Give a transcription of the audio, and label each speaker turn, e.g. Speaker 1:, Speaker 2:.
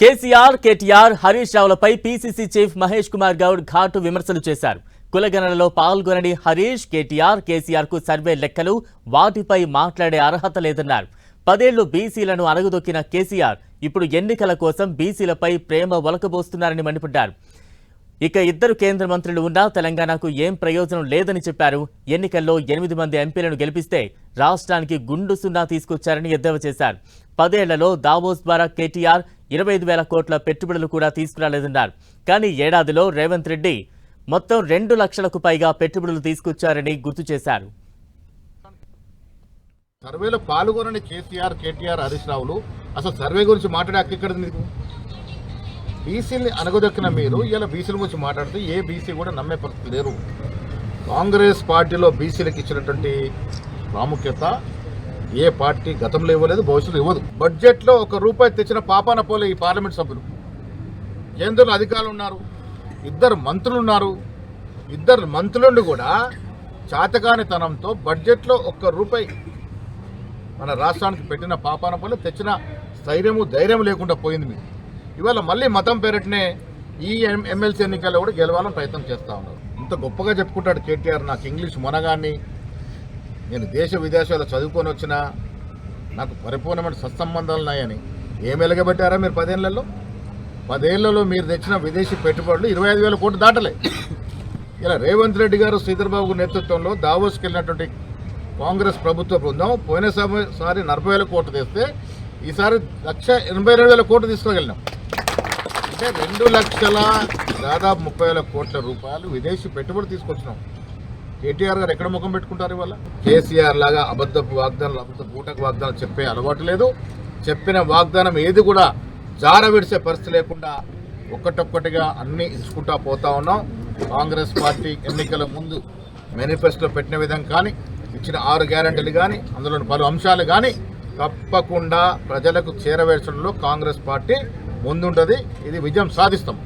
Speaker 1: కేసీఆర్ కేటీఆర్ హరీష్ రావులపై PCC chief Mahesh Kumar Goud ఘాటు విమర్శలు చేశారు. కులగణనలో పాల్గొనని హరీష్ కేటీఆర్ కేసీఆర్కు సర్వే లెక్కలు వాటిపై మాట్లాడే అర్హత లేదన్నారు. పదేళ్ళు బీసీలను అణగదొక్కిన కేసీఆర్ ఇప్పుడు ఎన్నికల కోసం బీసీలపై ప్రేమ ఒలకబోస్తున్నారని మండిపడ్డారు. ఇక ఇద్దరు కేంద్ర మంత్రులు ఉన్నా తెలంగాణకు ఏం ప్రయోజనం లేదని చెప్పారు. ఎన్నికల్లో ఎనిమిది మంది ఎంపీలను గెలిపిస్తే రాష్ట్రానికి గుండు సున్నా తీసుకొచ్చారని ఎద్దేవా చేశారు. పదేళ్ళలో దావోస్ ద్వారా కేటీఆర్ ఇరవై ఐదు వేల కోట్ల పెట్టుబడులు కూడా తీసుకురాలేదన్నారు. కానీ ఏడాదిలో రేవంత్ రెడ్డి మొత్తం రెండు లక్షలకు పైగా పెట్టుబడులు తీసుకొచ్చారని గుర్తు చేశారు.
Speaker 2: సర్వేలో పాల్గొనని కేసీఆర్ కేటీఆర్ హరీష్ రావులు. అసలు సర్వే గురించి మాట్లాడే అక్కడ బీసీని అనగదొక్కిన మీరు ఇలా బీసీల గురించి మాట్లాడితే ఏ బీసీ కూడా నమ్మే పరిస్థితి లేరు. కాంగ్రెస్ పార్టీలో బీసీలకు ఇచ్చినటువంటి ప్రాముఖ్యత ఏ పార్టీ గతంలో ఇవ్వలేదు భవిష్యత్తులో ఇవ్వదు. బడ్జెట్లో ఒక రూపాయి తెచ్చిన పాపాన పోలే ఈ పార్లమెంట్ సభ్యులు. కేంద్రంలో అధికారులు ఉన్నారు ఇద్దరు మంత్రులు ఉన్నారు. ఇద్దరు మంత్రులను కూడా చాతకానితనంతో బడ్జెట్లో ఒక్క రూపాయి మన రాష్ట్రానికి పెట్టిన పాపాన పోలే తెచ్చిన స్థైర్యము ధైర్యం లేకుండా పోయింది మీకు ఇవాళ మళ్ళీ మతం పేరటనే ఈ ఎమ్మెల్సీ ఎన్నికల్లో కూడా గెలవాలని ప్రయత్నం చేస్తూ ఉన్నారు. ఇంత గొప్పగా చెప్పుకుంటాడు కేటీఆర్ నాకు ఇంగ్లీష్ మొనగాన్ని. నేను దేశ విదేశాల్లో చదువుకొని వచ్చిన నాకు పరిపూర్ణమైన సత్సంబంధాలు ఉన్నాయని. ఏం వెలగబెట్టారా మీరు పదేళ్ళలో? పదేళ్ళలో మీరు తెచ్చిన విదేశీ పెట్టుబడులు ఇరవై ఐదు వేల కోట్లు దాటలే. ఇలా రేవంత్ రెడ్డి గారు శ్రీధర్బాబు నేతృత్వంలో దావోస్కి వెళ్ళినటువంటి కాంగ్రెస్ ప్రభుత్వ బృందం పోయిన సమ- సారి నలభై వేల కోట్లు తెస్తే ఈసారి లక్ష ఎనభై రెండు వేల కోట్లు తీసుకువెళ్ళినాం. అంటే రెండు లక్షల దాదాపు ముప్పై వేల కోట్ల రూపాయలు విదేశీ పెట్టుబడి తీసుకొచ్చినాం. కేటీఆర్ గారు ఎక్కడ ముఖం పెట్టుకుంటారు ఇవాళ? కేసీఆర్ లాగా అబద్ధపు వాగ్దానాలు అబద్ధ బూటకు వాగ్దానాలు చెప్పే అలవాటు లేదు. చెప్పిన వాగ్దానం ఏది కూడా జార విడిసే పరిస్థితి లేకుండా ఒక్కటొక్కటిగా అన్ని ఇచ్చుకుంటా పోతా ఉన్నాం. కాంగ్రెస్ పార్టీ ఎన్నికల ముందు మేనిఫెస్టో పెట్టిన విధంగా కానీ ఇచ్చిన ఆరు గ్యారంటీలు కానీ అందులోని పలు అంశాలు కానీ తప్పకుండా ప్రజలకు చేరవేర్చడంలో కాంగ్రెస్ పార్టీ ముందుంటుంది. ఇది విజయం సాధిస్తాం.